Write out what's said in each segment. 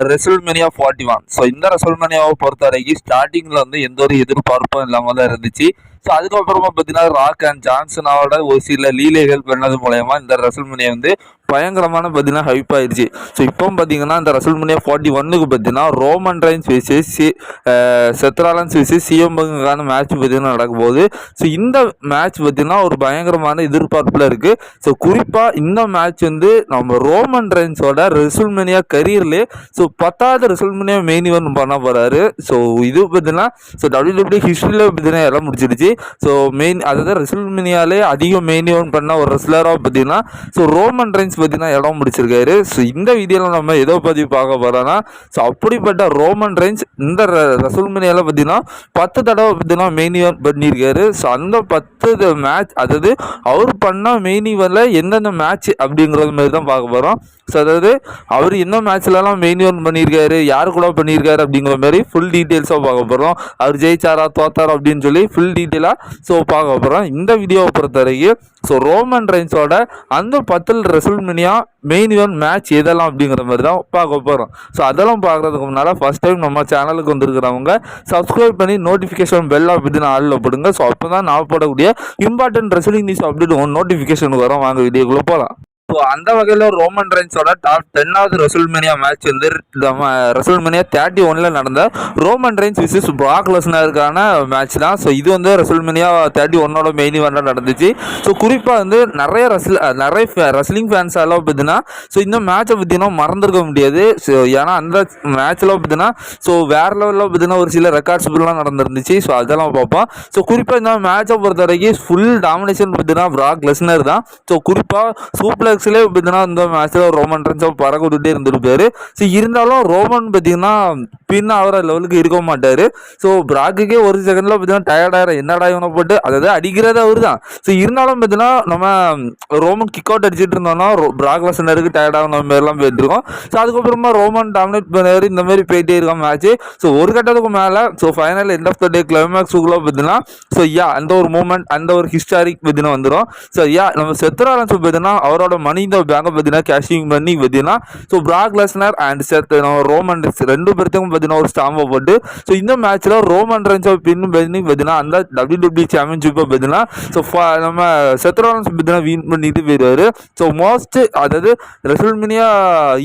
WrestleMania forty one so இந்த ரெசல்மேனியாவை பொறுத்த வரைக்கும் ஸ்டார்டிங்கில் வந்து எந்த ஒரு எதிர்பார்ப்பும் இல்லாமல் தான் இருந்துச்சு. ஸோ அதுக்கப்புறமா பார்த்தீங்கன்னா ராக் அண்ட் ஜான்சனாவோட ஒரு சில லீலைகள் பண்ணது மூலயமா இந்த ரெசல்மேனியா வந்து பயங்கரமான பார்த்தீங்கன்னா ஹைப் ஆயிடுச்சு ஸோ இப்போ பார்த்தீங்கன்னா இந்த ரெசல்மேனியா ஃபார்ட்டி ஒன்னுக்கு பார்த்தீங்கன்னா ரோமன் ரைன்ஸ் வச்சு சி செத்ராலன்ஸ் வச்சு சிஎம்பங்குக்கான மேட்ச் பார்த்தீங்கன்னா நடக்கும் போது ஸோ இந்த மேட்ச் பார்த்தீங்கன்னா ஒரு பயங்கரமான எதிர்பார்ப்பில் இருக்குது ஸோ குறிப்பாக இந்த மேட்ச் வந்து நம்ம ரோமன் ரைன்ஸோட ரெசல்மேனியா கரியர்லேயே ஸோ பத்தாவது ரெசல்மேனியா மெயின் இவன் பண்ண போகிறாரு ஸோ இது பார்த்தீங்கன்னா ஸோ டபிள்யூ ஹிஸ்ட்ரியில் பார்த்தீங்கன்னா எல்லாம் முடிச்சிருச்சு. ஸோ மெயின் அதாவது ரெசல்மேனியாலே அதிகம் மெயின் இவன் பண்ண ஒரு ரெஸ்லராக பார்த்தீங்கன்னா ஸோ ரோமன் ரைன்ஸ் பார்த்தீங்கன்னா இடம் முடிச்சிருக்காரு. ஸோ இந்த வீடியோவில் நம்ம எதோ பற்றி பார்க்க போகிறோன்னா ஸோ அப்படிப்பட்ட ரோமன் ரைன்ஸ் இந்த ரெசல்மேனியாவில் பார்த்தீங்கன்னா பத்து தடவை பார்த்தீங்கன்னா மெயின் இவன் பண்ணியிருக்காரு ஸோ அந்த பத்து மேட்ச் அதாவது அவர் பண்ண மெயின் இவனில் எந்தெந்த மேட்ச் அப்படிங்கிறது மாதிரி தான் பார்க்க போகிறோம் ஸோ அதாவது அவர் என்ன மேட்ச்லலாம் மெயின் ஓப்பன் பண்ணியிருக்காரு யார் கூட பண்ணியிருக்காரு அப்படிங்கிற மாதிரி ஃபுல் டீட்டெயில்ஸாக பார்க்க போகிறோம் அவர் ஜெயிச்சாரா தோத்தாரா அப்படின்னு சொல்லி ஃபுல் டீட்டெயிலாக ஸோ பார்க்க போகிறோம் இந்த வீடியோவை பொறுத்த வரைக்கும் ஸோ ரோமன் ரைன்ஸோட அந்த பத்தில் ரெசல்மினியா மெயின் இவன் மேட்ச் எதெல்லாம் அப்படிங்கிற மாதிரி தான் பார்க்க போகிறோம் ஸோ அதெல்லாம் பார்க்குறதுக்கு முன்னால் ஃபஸ்ட் டைம் நம்ம சேனலுக்கு வந்துருக்கிறவங்க சப்ஸ்கிரைப் பண்ணி நோட்டிஃபிகேஷன் பெல் அப்படின்னு ஆளில் போடுங்க. ஸோ அப்போ தான் நான் போடக்கூடிய important wrestling news update one notification வரும். வாங்க வீடியோக்குள்ளே போகலாம் ஸோ அந்த வகையில் ரோமன் ரைன்ஸோட டாப் டென்னாவது ரெசல்மேனியா மேட்ச் வந்து ரெசல்மேனியா தேர்ட்டி ஒனில் நடந்த ரோமன் ரைன்ஸ் விசஸ் பிராக் லெஸ்னருக்கான மேட்ச் தான். ஸோ இது வந்து ரெசல்மேனியா தேர்ட்டி ஒன்னோட மெயின் இவெண்ட்டாக நடந்துச்சு. ஸோ குறிப்பாக வந்து நிறைய ரசில் நிறைய ரெஸ்லிங் ஃபேன்ஸ் எல்லாம் பார்த்தீங்கன்னா ஸோ இந்த மேட்சை பார்த்தீங்கன்னா மறந்துருக்க முடியாது. ஸோ ஏன்னா அந்த மேட்ச்சில் பார்த்தீங்கன்னா ஸோ வேற லெவலில் பார்த்தீங்கன்னா ஒரு சில ரெக்கார்ட்ஸ் ஃபுல்லாக நடந்துருந்துச்சு. ஸோ அதெல்லாம் பார்ப்போம். ஸோ குறிப்பாக இந்த மேட்சை பொறுத்த வரைக்கும் ஃபுல் டாமினேஷன் பார்த்தீங்கன்னா பிராக் லெஸ்னர் தான். ஸோ குறிப்பாக சூப்ளெக்ஸ்லேயே பார்த்தீங்கன்னா இந்த மேட்ச்சில் ரோமன் ரன்ஸை பறக்க விட்டுட்டே இருந்திருப்பாரு. ஸோ இருந்தாலும் ரோமன் பார்த்தீங்கன்னா பின் ஆகிற லெவலுக்கு இருக்க மாட்டார். ஸோ பிராக்குக்கே ஒரு செகண்டில் பார்த்தீங்கன்னா டயர்ட் ஆகிற என்னடா இவனை போட்டு அதாவது அடிக்கிறது அவர் தான் ஸோ இருந்தாலும் பார்த்தீங்கன்னா நம்ம ரோமன் கிக் அவுட் அடிச்சிட்டு இருந்தோம்னா பிராக் லெசனருக்கு டயர்டாக நம்ம மாதிரிலாம் போயிட்டுருக்கோம். ஸோ அதுக்கப்புறமா ரோமன் டாமினேட் பண்ணார். இந்த மாதிரி போயிட்டே இருக்கோம் மேட்ச்சு ஸோ ஒரு கட்டத்துக்கு மேலே so final end of the day கிளைமேக்ஸுக்குள்ளே பார்த்தீங்கன்னா ஸோ யா அந்த ஒரு மூமெண்ட் அந்த ஒரு ஹிஸ்டாரிக் பார்த்தீங்கன்னா வந்துடும் ஸோ யா நம்ம செத்துராலன்ஸ் பார்த்தீங்கன்னா அவரோட மணி இந்த பேங்கை பார்த்தீங்கன்னா கேஷிங் பண்ணி பார்த்தீங்கன்னா so Brock Lesnar and Seth Roman Reigns ரெண்டு பேர்த்துக்கும் பார்த்தீங்கன்னா ஒரு ஸ்டாம்பை போட்டு ஸோ இந்த மேட்ச்சில் ரோமன் ரென்ஸை பின் பண்ணி பார்த்தீங்கன்னா அந்த டபிள்யூ டபிள்யூ சாம்பியன்ஷிப்பை பார்த்தீங்கன்னா ஸோ நம்ம செத்ராலன்ஸ் பார்த்தீங்கன்னா வின் பண்ணிட்டு போயிடுவார் ஸோ மோஸ்ட் அதாவது ரெசல்மினியா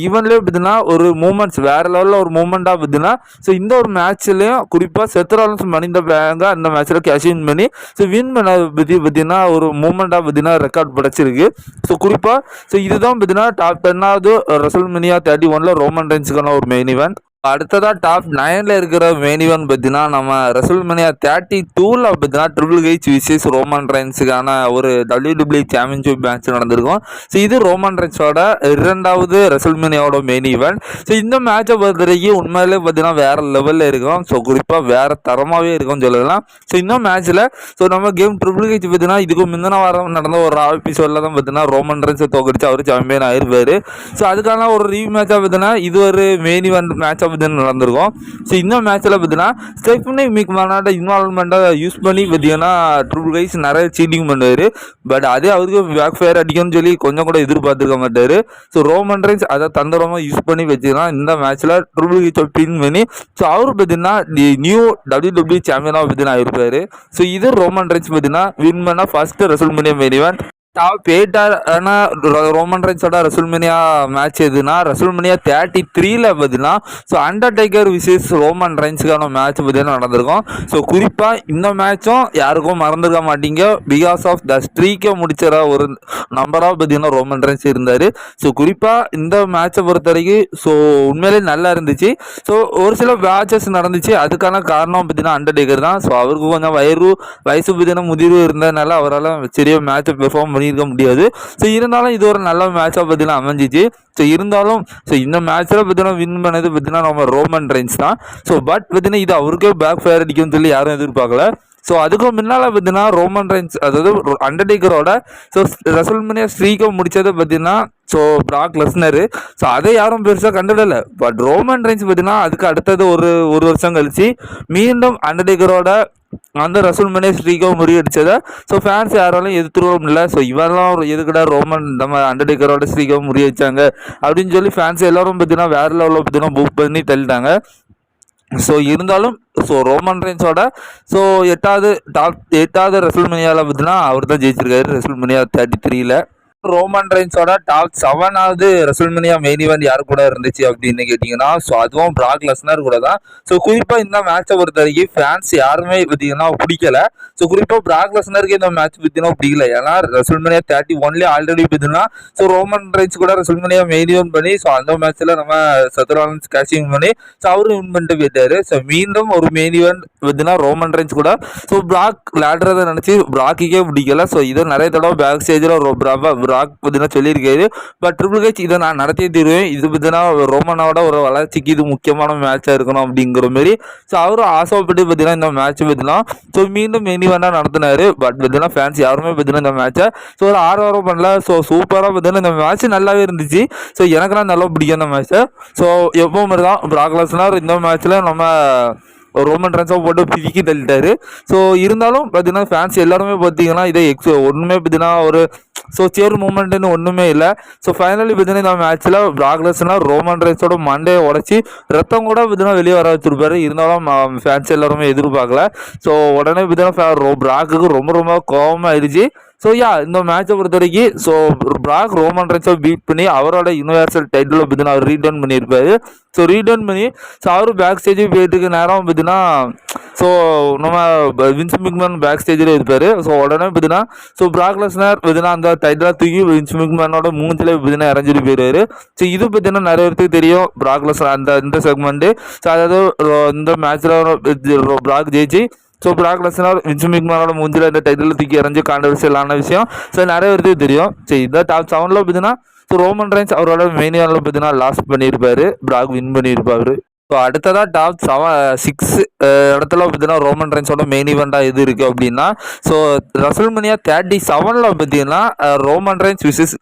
ஈவன்லேயே பார்த்தீங்கன்னா ஒரு மூமெண்ட்ஸ் வேற லெவலில் ஒரு மூமெண்ட்டாக பார்த்தீங்கன்னா ஸோ இந்த ஒரு மேட்ச்லேயும் குறிப்பாக செத்ராலன்ஸ் மணிந்த பேங்க அந்த மேட்ச்சில் கேஷின் பண்ணி ஸோ வின் பண்ண பற்றி பார்த்தீங்கன்னா ஒரு மூமெண்ட்டாக பார்த்தீங்கன்னா ரெக்கார்ட் படைச்சிருக்கு. ஸோ குறிப்பாக ஸோ இதுதான் பார்த்தீங்கன்னா டாப் டென்னாவது ரெசல்மினியா தேர்ட்டி ஒனில் ரோமன் ரென்ஸுக்கான ஒரு மெயின் இவெண்ட் அடுத்ததாக டாப் நைனில் இருக்கிற மெயின் இவன் பார்த்தீங்கன்னா நம்ம ரெசல்மனியா தேர்ட்டி டூவில் பார்த்தீங்கன்னா ட்ரிபிள் ஹெச் விசஸ் ரோமன் ரைன்ஸுக்கான ஒரு டபிள்யூடபிள்யூ சாம்பியன்ஷிப் மேட்ச் நடந்திருக்கும். ஸோ இது ரோமன் ரைன்ஸோட இரண்டாவது ரெசல்மனியாவோட மெயின் ஈவெண்ட் ஸோ இந்த மேட்சை பொறுத்த வரைக்கும் உண்மையிலே பார்த்தீங்கன்னா வேறு லெவலில் இருக்கும். ஸோ குறிப்பாக வேறு தரமாகவே இருக்கும்னு சொல்லலாம். ஸோ இந்த மேட்ச்சில் ஸோ நம்ம கேம் ட்ரிபிள் ஹெச் பார்த்தீங்கன்னா இதுக்கு முந்தின வாரம் நடந்த ஒரு எபிசோடில் தான் பார்த்தீங்கன்னா ரோமன் ரைன்ஸை தோக்கடிச்சு அவர் சாம்பியன் ஆயிருப்பார். ஸோ அதுக்கான ஒரு ரீ மேட்சாக பார்த்தீங்கன்னா இது ஒரு மெயின் ஈவெண்ட் மேட்சாக பார்த்தீங்கன்னா நடந்திருக்கும். ஸோ இந்த மேட்ச்சில் பார்த்தீங்கன்னா ஸ்டெஃப்னி மிக்மானோட இன்வால்மெண்ட்டை யூஸ் பண்ணி பார்த்தீங்கன்னா ட்ரிபிள் கைஸ் நிறைய சீட்டிங் பண்ணுவார். பட் அதே அவருக்கு பேக் ஃபயர் அடிக்கும்னு சொல்லி கொஞ்சம் கூட எதிர்பார்த்துருக்க மாட்டார். ஸோ ரோமன் ரைன்ஸ் அதை தந்திரமாக யூஸ் பண்ணி வச்சுன்னா இந்த மேட்ச்சில் ட்ரிபிள் கைஸை பின் பண்ணி ஸோ அவர் பார்த்தீங்கன்னா நியூ டபிள்யூ டபிள்யூ சாம்பியனாக பார்த்தீங்கன்னா இருப்பார். ஸோ இது ரோமன் ரைன்ஸ் பார்த்தீங்கன்னா வின் பண்ணால் first WrestleMania main event top எயிட்டான Roman ரைன்ஸோட ரெசல்மேனியா மேட்ச் எதுனா ரெசல்மேனியா தேர்ட்டி த்ரீல பார்த்தீங்கன்னா ஸோ அண்டர்டேக்கர் விசேஸ் ரோமன் ரைன்ஸுக்கான மேட்ச் பார்த்தீங்கன்னா நடந்திருக்கும். ஸோ குறிப்பாக இந்த மேட்சும் யாருக்கும் மறந்துருக்க மாட்டீங்க. பிகாஸ் ஆஃப் த ஸ்ட்ரீக்கை முடிச்சிட ஒரு நம்பராக பார்த்தீங்கன்னா ரோமன் ரைன்ஸ் இருந்தார். ஸோ குறிப்பாக இந்த மேட்சை பொறுத்த வரைக்கும் ஸோ உண்மையிலே நல்லா இருந்துச்சு. ஸோ ஒரு சில மேட்சஸ் நடந்துச்சு. அதுக்கான காரணம் பார்த்தீங்கன்னா அண்டர்டேக்கர் தான். ஸோ அவருக்கு கொஞ்சம் வயிறு வயசு பார்த்தீங்கன்னா முதிர்வு இருந்ததுனால அவரால் சரியாக மேட்சை பெர்ஃபார்ம் பண்ணியிருக்க முடியாது. ஸோ இருந்தாலும் இது ஒரு நல்ல மேட்சாக பார்த்தீங்கன்னா அமைஞ்சிச்சு. ஸோ இருந்தாலும் ஸோ இந்த மேட்ச்சில் பார்த்தீங்கன்னா வின் பண்ணது பார்த்தீங்கன்னா நம்ம ரோமன் ரைன்ஸ் தான். ஸோ பட் பார்த்தீங்கன்னா இது அவருக்கே பேக் ஃபயர் அடிக்கும்னு சொல்லி யாரும் எதிர்பார்க்கல. ஸோ அதுக்கு முன்னால் பார்த்தீங்கன்னா ரோமன் ரைன்ஸ் அதாவது அண்டர்டேக்கரோட ஸோ ரெசல்மனியா ஸ்ட்ரீக்கை முடித்ததை பார்த்தீங்கன்னா ஸோ பிராக் லெஸ்னரு ஸோ அதை யாரும் பெருசாக கண்டுடலை பட் ரோமன் ரைன்ஸ் பார்த்தீங்கன்னா அதுக்கு அடுத்தது ஒரு ஒரு வருஷம் கழிச்சு மீண்டும் அண்டர்டேக்கரோட அந்த ரசூல்மனியா ஸ்ட்ரீக்கை முறியடிச்சதை? ஸோ ஃபேன்ஸ் யாராலும் எதிர்த்துருவோம் முடியல ஸோ இவெல்லாம் எதுக்குடா ரோமன் நம்ம அண்டர்டேக்கரோட ஸ்ரீகோ முறியடிச்சாங்க? அப்படின்னு சொல்லி ஃபேன்ஸ் எல்லாரும் பார்த்தீங்கன்னா வேறு லெவலில் பார்த்தீங்கன்னா புக் பண்ணி தள்ளிட்டாங்க. ஸோ இருந்தாலும் ஸோ ரோமன் ரெயின்ஸோட ஸோ எட்டாவது டாப் எட்டாவது ரெசல்மனியாவில் பார்த்தீங்கன்னா அவர் தான் ஜெயிச்சிருக்காரு ரெசல்மனியா தேர்ட்டி த்ரீல ரோமன் ரெயின்ஸோட டாப் செவனாவது ரெசல்மனியா மெயின் ஈவெண்ட் யார் கூட இருந்துச்சு அப்படின்னு கேட்டிங்கன்னா ஸோ அதுவும் பிராக் லெஸ்னர் கூட தான். ஸோ குறிப்பாக இந்த மேட்சை பொறுத்த வரைக்கும் ஃபேன்ஸ் யாருமே பார்த்தீங்கன்னா பிடிக்கல. ஸோ குறிப்பாக பிராக் லெஸ்னருக்கு இந்த மேட்ச் பார்த்தீங்கன்னா பிடிக்கல. ஏன்னா ரெசல்மனியா தேர்ட்டி ஒன்லேயே ஆல்ரெடி பார்த்தீங்கன்னா ஸோ ரோமன் ரெயின்ஸ் கூட ரெசல்மனியா மெயின் ஈவெண்ட் பண்ணி ஸோ அந்த மேட்ச்சில் நம்ம சத்ராலன்ஸ் கேஷிங் பண்ணி ஸோ அவரும் வின் பண்ணிட்டு போயிட்டாரு. ஸோ மீண்டும் ஒரு மெயின் ஈவெண்ட் பார்த்தீங்கன்னா ரோமன் ரெயின்ஸ் கூட. ஸோ பிராக் விளையாடுறத நினச்சி பிராக்கிக்கே பிடிக்கல. ஸோ இதை நிறைய தடவை பேக் ஸ்டேஜில் ராக் பார்த்தீங்கன்னா சொல்லியிருக்காரு. பட் ட்ரிபிள் ஹெச் இதை நான் நடத்தியே தீருவேன். இது பார்த்தீங்கன்னா ரோமனோட ஒரு வளர்ச்சிக்கு இது முக்கியமான மேட்சாக இருக்கணும் அப்படிங்கிற மாதிரி. ஸோ அவரும் ஆசைப்பட்டு பார்த்தீங்கன்னா இந்த மேட்ச் பற்றினா ஸோ மீண்டும் மெனி வேண்டாம் நடத்தினாரு. பட் பார்த்தீங்கன்னா ஃபேன்ஸ் யாருமே பார்த்தீங்கன்னா இந்த மேட்ச்சை ஸோ ஒரு ஆறு பண்ணல. ஸோ சூப்பராக பார்த்தீங்கன்னா இந்த மேட்ச் நல்லாவே இருந்துச்சு. ஸோ எனக்குலாம் நல்லா பிடிக்கும் இந்த மேட்ச்சை ஸோ எப்பவும் மாதிரி தான் பிராக்லாஸ்னார் இந்த மேட்ச்சில் நம்ம ரோமன் ரன்ஸாக போட்டு பிதுக்கி தள்ளிட்டாரு. ஸோ இருந்தாலும் பார்த்தீங்கன்னா ஃபேன்ஸ் எல்லாருமே பார்த்தீங்கன்னா இதை எக்ஸ் ஒன்றுமே பார்த்தீங்கன்னா ஒரு ஸோ சேர் மூமெண்ட்னு ஒன்றுமே இல்லை. ஸோ ஃபைனலி பார்த்தீங்கன்னா இந்த மேட்ச்சில் பிராக்லஸ்னா ரோமன் ரைஸோட மண்டையை உடச்சி ரத்தம் கூட பார்த்தீங்கன்னா வெளியே வர வச்சிருப்பாரு. இருந்தாலும் ஃபேன்ஸ் எல்லாருமே எதிர்பார்க்கல. ஸோ உடனே பார்த்தீங்கன்னா பிராக்குக்கு ரொம்ப ரொம்ப கோபமாகிடுச்சு ஸோ யா இந்த மேட்சை பொறுத்த வரைக்கும் ஸோ பிராக் ரோமன் ரைன்ஸை பீட் பண்ணி அவரோட யூனிவர்சல் டைட்டில் பார்த்தீங்கன்னா அவர் ரீடர்ன் பண்ணியிருப்பாரு. ஸோ ரீடர்ன் பண்ணி ஸோ அவரும் பேக் ஸ்டேஜுக்கு போயிட்டு நேரம் பார்த்தீங்கன்னா ஸோ நம்ம வின்ஸ் மிக்மேன் பேக் ஸ்டேஜில் இருப்பார். ஸோ உடனே பார்த்தீங்கன்னா ஸோ பிராக்லஸ்னர் பார்த்தீங்கன்னா அந்த டைட்டிலாக தூக்கி வின்ஸ் மிக்மேனோட மூஞ்சில் பார்த்தீங்கன்னா இறஞ்சிட்டு போயிடுவார் ஸோ இது பார்த்தீங்கன்னா நிறைய பேருக்கு தெரியும் பிராக்லஸ்னர் அந்த இந்த செக்மெண்ட்டு ஸோ அதாவது இந்த மேட்ச்சில் பிராக் ஜெயிச்சு ஸோ பிராக் லெஸ்னர் வின்ஸ் மிக்மேனோட மூஞ்சில் இந்த டைட்டில் தூக்கி எறிஞ்சு கான்ட்ரவர்சியலான விஷயம். ஸோ நிறைய பேருக்கு தெரியும். சரி இந்த டாப் செவனில் பார்த்தீங்கன்னா ஸோ ரோமன் ரைன்ஸ் அவரோட மெயின் பார்த்தீங்கன்னா லாஸ் பண்ணியிருப்பார் பிராக் வின் பண்ணியிருப்பார் ஸோ அடுத்ததாக டாப் செவன் சிக்ஸ் இடத்துல பார்த்தீங்கன்னா ரோமன் ரைன்ஸோட மெயின் ஈவெண்ட்டாக இது இருக்குது அப்படின்னா ஸோ ரசல்மனியா தேர்ட்டி செவனில் பார்த்தீங்கன்னா Roman Reigns versus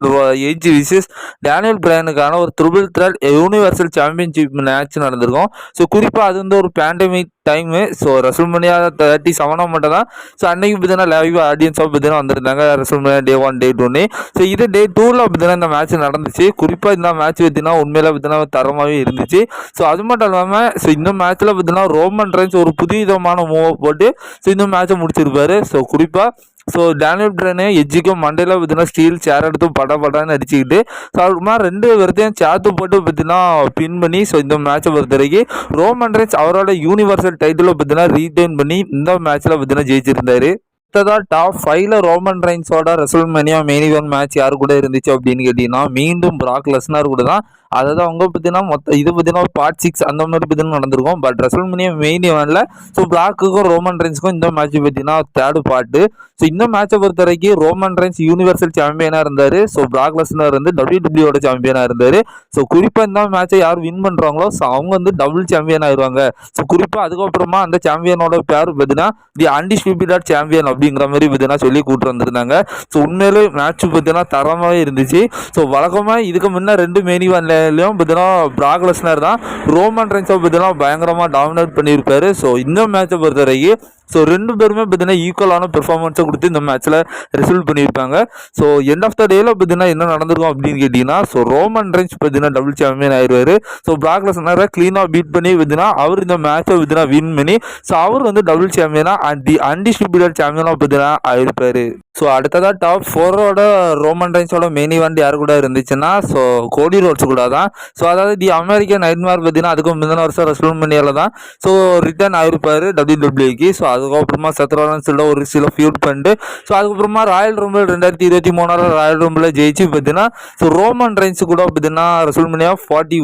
Edge versus Daniel பிரைனுக்கான ஒரு triple threat universal championship match நடந்திருக்கும். ஸோ குறிப்பாக அது வந்து ஒரு pandemic time so WrestleMania thirty செவனாக மட்டும் தான் ஸோ அன்னைக்கு பார்த்தீங்கன்னா லைவ் ஆடியன்ஸாக பார்த்தீங்கன்னா வந்திருந்தாங்க. ரசல்மனியா டே ஒன் டே டூன்னு ஸோ இது டே டூவில் பார்த்தீங்கன்னா இந்த மேட்ச் நடந்துச்சு. குறிப்பாக இந்த மேட்ச் பார்த்தீங்கன்னா உண்மையில் பார்த்தீங்கன்னா தரமாகவே இருந்துச்சு. ஸோ அது மட்டும் இல்லாமல் ஸோ இந்த மேட்ச்சில் பார்த்தீங்கன்னா ரோமன் ரைன்ஸ் ஒரு புதிய விதமான மூவை போட்டு ஸோ இந்த மேட்ச்சை முடிச்சிருப்பாரு. ஸோ குறிப்பாக ஸோ டேனியல் ட்ரெனு எஜ்ஜிக்கும் மண்டையில் பார்த்தீங்கன்னா ஸ்டீல் சேர் எடுத்து பட படான்னு அடிச்சுக்கிட்டு ஸோ அதுக்குமா ரெண்டு பேர்த்தையும் சேர்த்து போட்டு பார்த்தீங்கன்னா பின் பண்ணி ஸோ இந்த மேட்சை பொறுத்த வரைக்கும் ரோமன் ரைன்ஸ் அவரோட யூனிவர்சல் டைட்டில் பார்த்தீங்கன்னா ரீடைன் பண்ணி இந்த மேட்ச்சில் பார்த்தீங்கன்னா ஜெயிச்சிருந்தாரு. அடுத்ததாக டாப் ஃபைவ்ல ரோமன் ரைன்ஸோட ரெசல்மேனியா மெயின் இவன் மேட்ச் யார் கூட இருந்துச்சு அப்படின்னு கேட்டிங்கன்னா மீண்டும் பிராக் லெஸ்னர் கூட தான். அதாவது அவங்க பார்த்தீங்கன்னா மொத்த இது பார்த்தீங்கன்னா பார்ட் சிக்ஸ் அந்த மாதிரி பார்த்தீங்கன்னா நடந்திருக்கும். பட் ரெசல்மேனியா மெயின் இவனில் ஸோ பிளாக்குக்கும் ரோமன் ரைன்ஸுக்கும் இந்த மேட்ச் பார்த்தீங்கன்னா தேர்டு பார்ட்டு ஸோ இந்த மேட்சை பொறுத்த வரைக்கும் ரோமன் ரைன்ஸ் யூனிவர்சல் சாம்பியனாக இருந்தார். ஸோ பிளாக் லெஸ்னர் வந்து டபிள்யூ டபிள்யூட சாம்பியனாக இருந்தார். ஸோ குறிப்பாக இந்த மேட்சை யார் வின் பண்ணுறாங்களோ ஸோ அவங்க வந்து டபுள் சாம்பியன் ஆயிடுவாங்க ஸோ குறிப்பாக அதுக்கப்புறமா அந்த சாம்பியனோட பேர் பார்த்தீங்கன்னா தி அன்டிஸ்பியூட்டட் சாம்பியன் அப்படிங்கிற மாதிரி பார்த்தீங்கன்னா சொல்லி கூட்டு வந்திருந்தாங்க ஸோ உண்மையிலே மேட்ச் பார்த்தீங்கன்னா தரமாகவே இருந்துச்சு. ஸோ வழக்கமாக இதுக்கு முன்னே ரெண்டு மெயின் இவன்லையும் பார்த்தீங்கன்னா பிராக் லெஸ்னர் தான். ரோமன் ரைன்ஸை பார்த்தீங்கன்னா பயங்கரமாக டாமினேட் பண்ணியிருப்பாரு. ஸோ இந்த மேட்சை பொறுத்த வரைக்கும் ஸோ ரெண்டு பேருமே பார்த்தீங்கன்னா ஈக்குவலான பெர்ஃபார்மன்ஸை கொடுத்து இந்த மேட்ச்சில் ரிசல்ட் பண்ணியிருப்பாங்க. ஸோ எண்ட் ஆஃப் த டேல பார்த்தீங்கன்னா என்ன நடந்திருக்கும் அப்படின்னு கேட்டிங்கன்னா ஸோ ரோமன் ரைன்ஸ் பார்த்தீங்கன்னா டபுள் சாம்பியன் ஆயிடுவார் ஸோ பிராக்ல சொன்னார க்ளீனாக பீட் பண்ணி பார்த்தீங்கன்னா அவர் இந்த மேட்சை பார்த்தீங்கன்னா வின் பண்ணி ஸோ அவர் வந்து டபுள் சாம்பியனாக அண்ட் அன்டிஸ்ட்ரிபியூட்டட் சாம்பியனாக பார்த்தீங்கன்னா ஆயிருப்பார். ஸோ அடுத்ததாக டாப் ஃபோரோட ரோமன் ரைன்ஸோட மெயின் வண்டி யார் கூட இருந்துச்சுன்னா ஸோ கோடி ரோட்ஸ் கூட தான். ஸோ அதாவது தி அமெரிக்கன் நைட்மார் பார்த்தீங்கன்னா அதுக்கு முந்தின வருஷம் ரெஸ்லூமனியாவில் தான். ஸோ ரிட்டர்ன் ஆகிருப்பார் டபிள்யூ டபிள்யூக்கு ஸோ அதுக்கப்புறமா சத்ராலன்ஸில் ஒரு சில ஃபியூட் பண்ணிட்டு ஸோ அதுக்கப்புறமா ராயல் ரூம்பில் ரெண்டாயிரத்தி இருபத்தி மூணாவது ராயல் ரூம்பில் ஜெயிச்சு பார்த்தீங்கன்னா ஸோ ரோமன் ரைன்ஸ் கூட பார்த்தீங்கன்னா ரெசல்மனியா ஃபார்ட்டி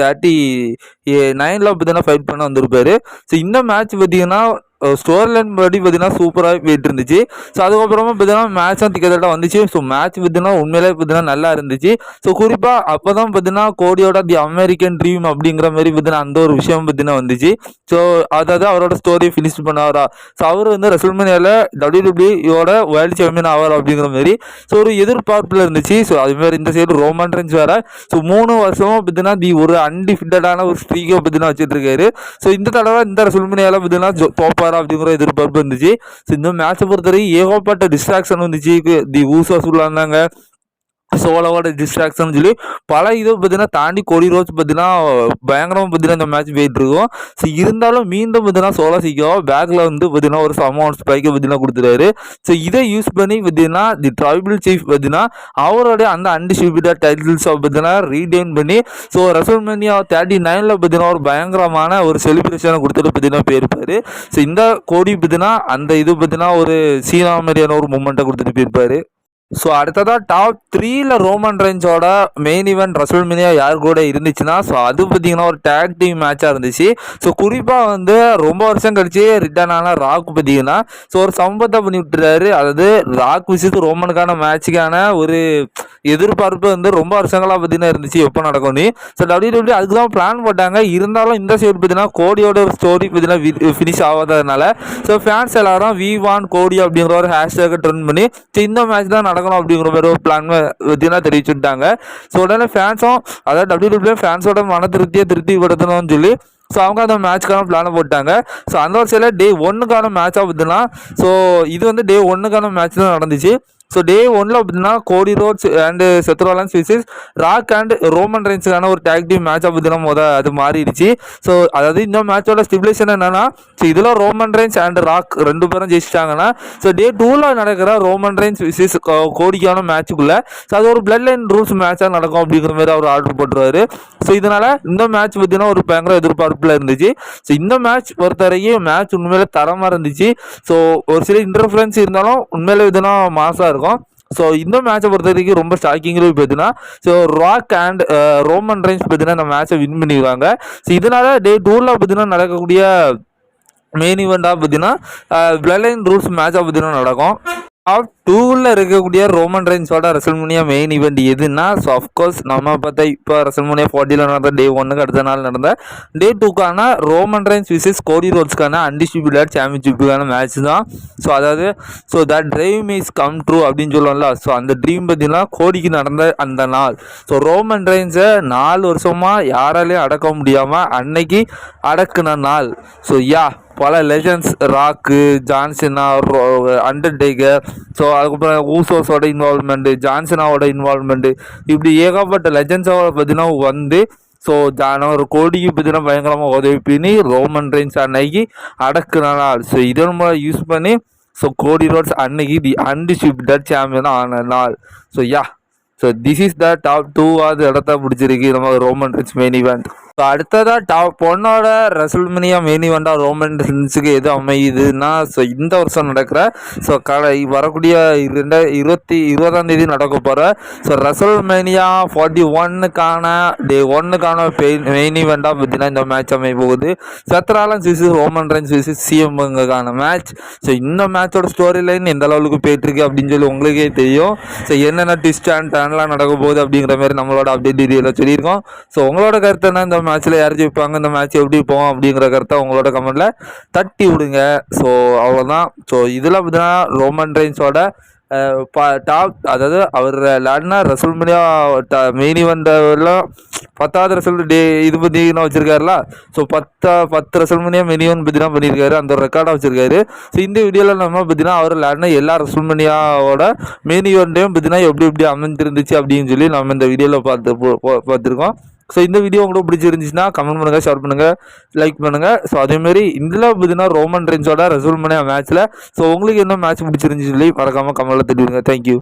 தேர்ட்டி நைனில் பார்த்தீங்கன்னா ஃபைட் பண்ண வந்திருப்பாரு. ஸோ இந்த மேட்ச் பார்த்தீங்கன்னா ஸ்டோரி லைன் படி பார்த்தீங்கன்னா சூப்பராக போயிட்டு இருந்துச்சு ஸோ அதுக்கப்புறமா பார்த்தீங்கன்னா மேட்சும் திக்கத்தட்ட வந்துச்சு. ஸோ மேட்ச் பார்த்தீங்கன்னா உண்மையிலே பார்த்தீங்கன்னா நல்லா இருந்துச்சு. ஸோ குறிப்பாக அப்போ தான் பார்த்தீங்கன்னா கோடியோட தி அமெரிக்கன் ட்ரீம் அப்படிங்கிற மாதிரி பார்த்தீங்கன்னா அந்த ஒரு விஷயம் பார்த்தீங்கன்னா வந்துச்சு. ஸோ அதாவது அவரோட ஸ்டோரியை ஃபினிஷ் பண்ணாரா? ஸோ அவர் வந்து ரெசல்மேனியாவில் டபிள்யூடபிள்யூயோட வேர்ல்டு சாம்பியன் ஆவார் அப்படிங்கிற மாதிரி ஸோ ஒரு எதிர்பார்ப்பில் இருந்துச்சு. ஸோ அதுமாதிரி இந்த சைடு ரோமன் ரென்ஸ் வேறு. ஸோ மூணு வருஷமும் பார்த்தீங்கன்னா தி ஒரு அன்டிஃபிட்டடான ஒரு ஸ்ட்ரீக்கை பார்த்தீங்கன்னா வச்சுட்டு இருக்காரு ஸோ இந்த தடவை இந்த ரெசல்மேனியாவில் பார்த்தீங்கன்னா தோப்பார் ஜெயிப்பாரா அப்படிங்கிற எதிர்பார்ப்பு இருந்துச்சு. ஸோ இந்த மேட்சை பொறுத்தவரைக்கும் ஏகப்பட்ட டிஸ்ட்ராக்ஷன் வந்துச்சு. தி ஊசோஸ் உள்ளாந்தாங்க சோலோவோட டிஸ்ட்ராக்ஷன் சொல்லி பல இதை பார்த்தீங்கன்னா தாண்டி கொடி ரோஸ் பார்த்தீங்கன்னா பயங்கரமாக பார்த்தீங்கன்னா இந்த மேட்ச் போயிட்டு இருக்கும் ஸோ இருந்தாலும் மீண்டும் பார்த்தீங்கன்னா சோலோ சீக்கிரம் பேக்கில் வந்து பார்த்தீங்கன்னா ஒரு சமௌண்ட் ஸ்பைக்கை பார்த்தீங்கன்னா கொடுத்துருவாரு ஸோ இதை யூஸ் பண்ணி பார்த்தீங்கன்னா தி ட்ரைபிள் சீஃப் பார்த்தீங்கன்னா அவரோட அந்த அன்டிஸ்ட்ரிபியூட்டட் டைட்டில்ஸை பார்த்தீங்கன்னா ரீடைன் பண்ணி ஸோ ரெசல்மேனியா தேர்ட்டி நைனில் பார்த்தீங்கன்னா ஒரு பயங்கரமான ஒரு செலிப்ரேஷனை கொடுத்துட்டு பார்த்தீங்கன்னா போயிருப்பாரு. ஸோ இந்த கோடி பார்த்தீங்கன்னா அந்த இது பார்த்தீங்கன்னா ஒரு சீனா மாதிரியான ஒரு மூமெண்ட்டை கொடுத்துட்டு போயிருப்பாரு. ஸோ அடுத்ததாக டாப் த்ரீல ரோமன் ரேஞ்சோட மெயின் ஈவெண்ட் ரசல் மினியா யார் கூட இருந்துச்சுன்னா ஸோ அது பார்த்தீங்கன்னா ஒரு டேக் டீம் மேட்சாக இருந்துச்சு. ஸோ குறிப்பாக வந்து ரொம்ப வருஷம் கழிச்சு ரிட்டர்ன் ஆன ராக் பார்த்தீங்கன்னா ஸோ ஒரு சம்பவத்தை பண்ணி விட்டுறாரு அதாவது ராக் விஷயத்து ரோமனுக்கான மேட்சுக்கான ஒரு எதிர்பார்ப்பு வந்து ரொம்ப வருஷங்களாக பார்த்தீங்கன்னா இருந்துச்சு எப்போ நடக்கும்னு ஸோ டபிள்யூ டபிள்யூ அதுக்கு தான் பிளான் போட்டாங்க. இருந்தாலும் இந்த சைடு பார்த்தீங்கன்னா கோடியோட ஒரு ஸ்டோரி பார்த்தீங்கன்னா ஃபினிஷ் ஆகாததுனால. ஸோ ஃபேன்ஸ் எல்லாரும் வி வான் கோடி அப்படிங்கிற ஒரு ஹேஷ்டேக்கை ட்ரெண்ட் பண்ணி ஸோ இந்த மேட்ச் தான் நடக்கணும் அப்படிங்கிற மாதிரி ஒரு பிளான் பார்த்தீங்கன்னா தெரிவிச்சுட்டாங்க ஸோ உடனே ஃபேன்ஸும் அதாவது டபிள்யூ டபிள்யூ ஃபேன்ஸோட மன திருப்தியை திருப்திப்படுத்தணும்னு சொல்லி ஸோ அவங்க அந்த மேட்ச்க்கான பிளானை போட்டாங்க. ஸோ அந்த வருஷத்தில் டே ஒன்றுக்கான மேட்சாக பார்த்தீங்கன்னா ஸோ இது வந்து டே ஒன்றுக்கான மேட்ச் தான் நடந்துச்சு. ஸோ டே ஒன்ல பார்த்தீங்கன்னா Cody Rhodes and Seth Rollins versus Rock and Roman ரெயின்ஸுக்கான ஒரு டேக் டீம் மேட்ச் பார்த்தீங்கன்னா முத அது மாறிடுச்சு. ஸோ அதாவது இந்த மேட்சோட ஸ்டிபுலேஷன் என்னன்னா ஸோ இதில் ரோமன் ரெயின்ஸ் அண்ட் ராக் ரெண்டு பேரும் ஜெயிச்சிட்டாங்கன்னா ஸோ டே டூவில் நடக்கிற ரோமன் ரெயின்ஸ் விசிஸ் கோடிக்கான மேட்சுக்குள்ளே ஸோ அது ஒரு பிளட் லைன் ரூல்ஸ் மேட்சாக நடக்கும் அப்படிங்கிற மாதிரி அவர் ஆர்டர் போட்டுருவாரு. ஸோ இதனால் இந்த மேட்ச் பார்த்தீங்கன்னா ஒரு பயங்கர எதிர்பார்ப்பில் இருந்துச்சு. ஸோ இந்த மேட்ச் பொறுத்த வரைக்கும் மேட்ச் உண்மையிலே தரமாக இருந்துச்சு. ஸோ ஒரு சில இன்டர்ஃபரன்ஸ் இருந்தாலும் உண்மையிலே இதுனா மாசாக இருக்கும். ஸோ இந்த மேட்சை பொறுத்த வரைக்கும் ரொம்ப ஸ்டாக்கிங்கில் பார்த்தீங்கன்னா so Rock and Roman Reigns பார்த்தீங்கன்னா இந்த மேட்சை வின் பண்ணிடுவாங்க ஸோ இதனால் டே டூரில் பார்த்தீங்கன்னா நடக்கக்கூடிய மெயின் ஈவெண்ட்டாக பார்த்தீங்கன்னா பிளட் லைன் ரூல்ஸ் மேட்சாக பார்த்தீங்கன்னா நடக்கும். டாப் டூவில் இருக்கக்கூடிய ரோமன் ரெயின்ஸோட ரசல்முனியா மெயின் ஈவெண்ட் எதுன்னா ஸோ அஃப்கோர்ஸ் நம்ம பார்த்தா இப்போ ரசல்முனியா ஃபார்ட்டியில் நடந்த டே ஒன்னுக்கு அடுத்த நாள் நடந்த டே டூக்கான ரோமன் ரெயின்ஸ் விசிஸ் கோடி ரோட்ஸ்க்கான அன்டிஸ்ட்ரிபியூட்டட் சாம்பியன்ஷிப்புக்கான மேட்ச் தான். ஸோ அதாவது so that dream is come true அப்படின்னு சொல்லுவோம்ல ஸோ அந்த ட்ரீம் பார்த்தீங்கன்னா கோடிக்கு நடந்த அந்த நாள். ஸோ ரோமன் ரெயின்ஸை நாலு வருஷமாக யாராலையும் அடக்க முடியாமல் அன்னைக்கு அடக்குன நாள். ஸோ யா பல லெஜண்ட்ஸ் ராக்கு ஜான்சினா அண்டர்டேக்கர் ஸோ அதுக்கப்புறம் ஊசோஸோட இன்வால்மெண்ட்டு ஜான்சனாவோட இன்வால்மெண்ட்டு இப்படி ஏகப்பட்ட லெஜண்ட்ஸோட பார்த்தீங்கன்னா வந்து ஸோ ஜான ஒரு கோடிக்கு பார்த்தீங்கன்னா பயங்கரமாக உதவி பண்ணி ரோமன் ரெயின்ஸ் அன்னைக்கு அடக்குன நாள். ஸோ இதன் மூலம் யூஸ் பண்ணி ஸோ கோடி ரோட்ஸ் அன்னைக்கு தி அன்டிஸ்ட்ரிபியூட்டட் சாம்பியன் ஆன நாள். So yeah so this is the top டூவாவது இடத்த பிடிச்சிருக்கு நம்ம ரோமன் ரிச் மெயின் இவெண்ட் ஸோ அடுத்ததாக டாப் பொண்ணோட ரெசல்மினியா மெயின் இவெண்ட்டாக ரோமன் ரென்ஸுக்கு எது அமையுதுன்னா ஸோ இந்த வருஷம் நடக்கிற ஸோ கடை வரக்கூடிய ரெண்ட இருபத்தி இருபதாம் தேதி நடக்க போகிற ஸோ ரெசல்மேனியா ஃபார்ட்டி ஒன்னுக்கான டே ஒன்னுக்கான மெயின் இவெண்ட்டாக பார்த்தீங்கன்னா இந்த மேட்ச் அமைய போகுது. சத்ராலன் சிசி ரோமன் ரென்ஸ் சிசி சிஎம்கான மேட்ச் ஸோ இந்த மேட்சோட ஸ்டோரி லைன் எந்த அளவுக்கு போயிட்டுருக்கு அப்படின்னு சொல்லி உங்களுக்கே தெரியும். ஸோ என்னென்ன ட்விஸ்ட் அண்ட் டர்ன்லாம் நடக்க போகுது அப்படிங்கிற மாதிரி நம்மளோட அப்டேட் வீடியோவில் சொல்லியிருக்கோம். ஸோ உங்களோட கருத்து என்ன? இந்த மேட்ச்சில் யார் ஜெயிப்பாங்க இந்த மேட்ச் எப்படி போவோம் அப்படிங்கிற கருத்தை உங்களோட கமெண்ட்டில் தட்டி விடுங்க. ஸோ அவ்வளோதான் ஸோ இதில் பார்த்தீங்கன்னா ரோமன் ரெயின்ஸோட டாப் அதாவது அவர் விளாடினா ரசல்மனியா மெயின் ஈவெண்ட்லாம் பத்தாவது ரசல் டே இது பார்த்தீங்கன்னா வச்சிருக்காருல. ஸோ பத்தா பத்து ரசல்மனியா மெயின் ஈவெண்ட் பார்த்தீங்கன்னா பண்ணியிருக்காரு அந்த ஒரு ரெக்கார்டாக வச்சிருக்காரு. ஸோ இந்த வீடியோவில் நம்ம பார்த்தீங்கன்னா அவர் விளையாடின எல்லா ரசல்மனியாவோட மெயின் ஈவெண்ட்டையும் பார்த்தீங்கன்னா எப்படி எப்படி அமைஞ்சிருந்துச்சு அப்படின்னு சொல்லி நம்ம இந்த வீடியோவில் பார்த்து பார்த்துருக்கோம். ஸோ இந்த வீடியோ உங்களுக்கு பிடிச்சிருந்துச்சுன்னா கமெண்ட் பண்ணுங்கள் ஷேர் பண்ணுங்கள் லைக் பண்ணுங்கள் ஸோ அதேமாரி இதில் பார்த்தீங்கன்னா ரோமன் ரென்ஸோட ரெசல்மனியா மேட்ச்சில் ஸோ உங்களுக்கு என்ன மேட்ச் பிடிச்சிருந்துச்சு சொல்லி மறக்காமல் கமெண்ட்டில் தெரிவிங்க. தேங்க்யூ